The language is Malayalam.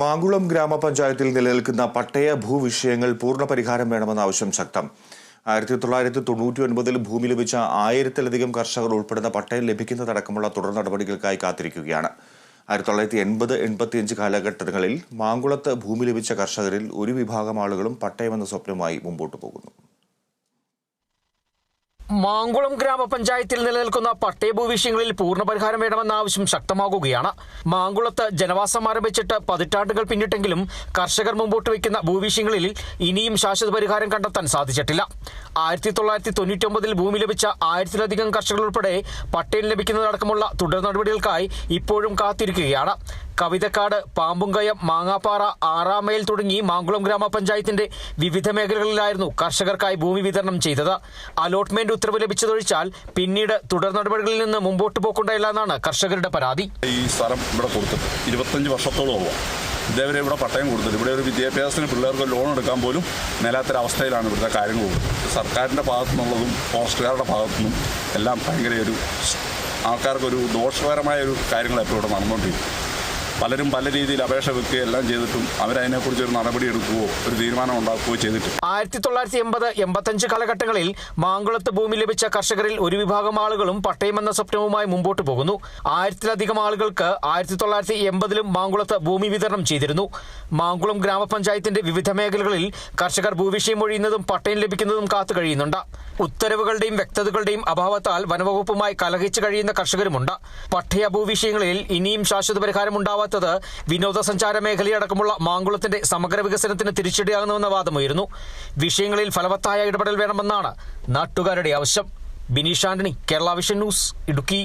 മാങ്കുളം ഗ്രാമപഞ്ചായത്തിൽ നിലനിൽക്കുന്ന പട്ടയ ഭൂവിഷയങ്ങൾ പൂർണ പരിഹാരം വേണമെന്ന ആവശ്യം ശക്തം. ആയിരത്തി തൊള്ളായിരത്തി തൊണ്ണൂറ്റി ഒൻപതിൽ ഭൂമി ലഭിച്ച ആയിരത്തിലധികം കർഷകർ ഉൾപ്പെടുന്ന പട്ടയം ലഭിക്കുന്നതടക്കമുള്ള തുടർ നടപടികൾക്കായി കാത്തിരിക്കുകയാണ്. ആയിരത്തി തൊള്ളായിരത്തി എൺപത് എൺപത്തിയഞ്ച് കാലഘട്ടങ്ങളിൽ മാങ്കുളത്ത് ഭൂമി ലഭിച്ച കർഷകരിൽ ഒരു വിഭാഗം ആളുകളും പട്ടയമെന്ന സ്വപ്നവുമായി മുമ്പോട്ട് പോകുന്നു. മാങ്കുളം ഗ്രാമപഞ്ചായത്തിൽ നിലനിൽക്കുന്ന പട്ടയഭൂ വിഷയങ്ങളിൽ പൂർണ പരിഹാരം വേണമെന്ന ആവശ്യം ശക്തമാകുകയാണ്. മാങ്കുളത്ത് ജനവാസം ആരംഭിച്ചിട്ട് പതിറ്റാണ്ടുകൾ പിന്നിട്ടെങ്കിലും കർഷകർ മുമ്പോട്ട് വയ്ക്കുന്ന ഭൂവിഷയങ്ങളിൽ ഇനിയും ശാശ്വത പരിഹാരം കണ്ടെത്താൻ സാധിച്ചിട്ടില്ല. ആയിരത്തി തൊള്ളായിരത്തി തൊണ്ണൂറ്റി ഒമ്പതിൽ ഭൂമി ലഭിച്ച ആയിരത്തിലധികം കർഷകർ ഉൾപ്പെടെ പട്ടയം ലഭിക്കുന്നതടക്കമുള്ള തുടർ നടപടികൾക്കായി ഇപ്പോഴും കാത്തിരിക്കുകയാണ്. കവിതക്കാട് പാമ്പുംകയം മാങ്ങാപ്പാറ ആറാമയിൽ തുടങ്ങി മാങ്കുളം ഗ്രാമപഞ്ചായത്തിന്റെ വിവിധ മേഖലകളിലായിരുന്നു കർഷകർക്കായി ഭൂമി വിതരണം ചെയ്തത്. അലോട്ട്മെന്റ് ഉത്തരവ് ലഭിച്ചതൊഴിച്ചാൽ പിന്നീട് തുടർ നടപടികളിൽ നിന്ന് മുമ്പോട്ട് പോക്കുണ്ടായില്ല എന്നാണ് കർഷകരുടെ പരാതി. ഈ സ്ഥലം ഇവിടെ വർഷത്തോളം ഇതേവരെ ഇവിടെ പട്ടയം കൊടുത്തിട്ട് ഇവിടെ ഒരു വിദ്യാഭ്യാസത്തിന് പിള്ളേർക്ക് ലോൺ എടുക്കാൻ പോലും മേലാത്തൊരവസ്ഥയിലാണ് ഇവിടുത്തെ കാര്യങ്ങൾ കൊടുത്തത് സർക്കാരിന്റെ ഭാഗത്തു നിന്നുള്ളതും ഫോറസ്റ്റുകാരുടെ ഭാഗത്തു നിന്നും എല്ലാം ഭയങ്കര ഒരു ആൾക്കാർക്കൊരു ദോഷകരമായ ഒരു കാര്യങ്ങൾ എപ്പോഴും ഇവിടെ നടന്നുകൊണ്ടിരിക്കും പലരും പല രീതിയിൽ അപേക്ഷ വെക്കുകയും എല്ലാം ചെയ്തിട്ടും അവരതിനെക്കുറിച്ച് ഒരു നടപടി എടുക്കുകയോ ഒരു തീരുമാനം ഉണ്ടാക്കുകയോ ചെയ്തിട്ട് ആയിരത്തി തൊള്ളായിരത്തി എൺപത് എൺപത്തഞ്ച് കാലഘട്ടങ്ങളിൽ മാങ്കുളത്ത് ഭൂമി ലഭിച്ച കർഷകരിൽ ഒരു വിഭാഗം ആളുകളും പട്ടയം എന്ന സ്വപ്നവുമായി മുമ്പോട്ട് പോകുന്നു. ആയിരത്തിലധികം ആളുകൾക്ക് ആയിരത്തി തൊള്ളായിരത്തി എൺപതിലും മാങ്കുളത്ത് ഭൂമി വിതരണം ചെയ്തിരുന്നു. മാങ്കുളം ഗ്രാമപഞ്ചായത്തിന്റെ വിവിധ മേഖലകളിൽ കർഷകർ ഭൂവിഷയം ഒഴിയുന്നതും പട്ടയം ലഭിക്കുന്നതും കാത്തു കഴിയുന്നുണ്ട്. ഉത്തരവുകളുടെയും വ്യക്തതകളുടെയും അഭാവത്താൽ വനവകുപ്പുമായി കലഹിച്ചു കഴിയുന്ന കർഷകരുമുണ്ട്. പട്ടയ ഭൂവിഷയങ്ങളിൽ ഇനിയും ശാശ്വത പരിഹാരം ഉണ്ടാവാത്തത് വിനോദസഞ്ചാര മേഖലയടക്കമുള്ള മാങ്കുളത്തിന്റെ സമഗ്ര വികസനത്തിന് തിരിച്ചടിയാകുന്നുവെന്ന വാദമുയരുന്നു. വിഷയങ്ങളിൽ ഫലവത്തായ ഇടപെടൽ വേണമെന്നാണ് നാട്ടുകാരുടെ ആവശ്യം. Bineesh Antony Kerala vision news Idukki.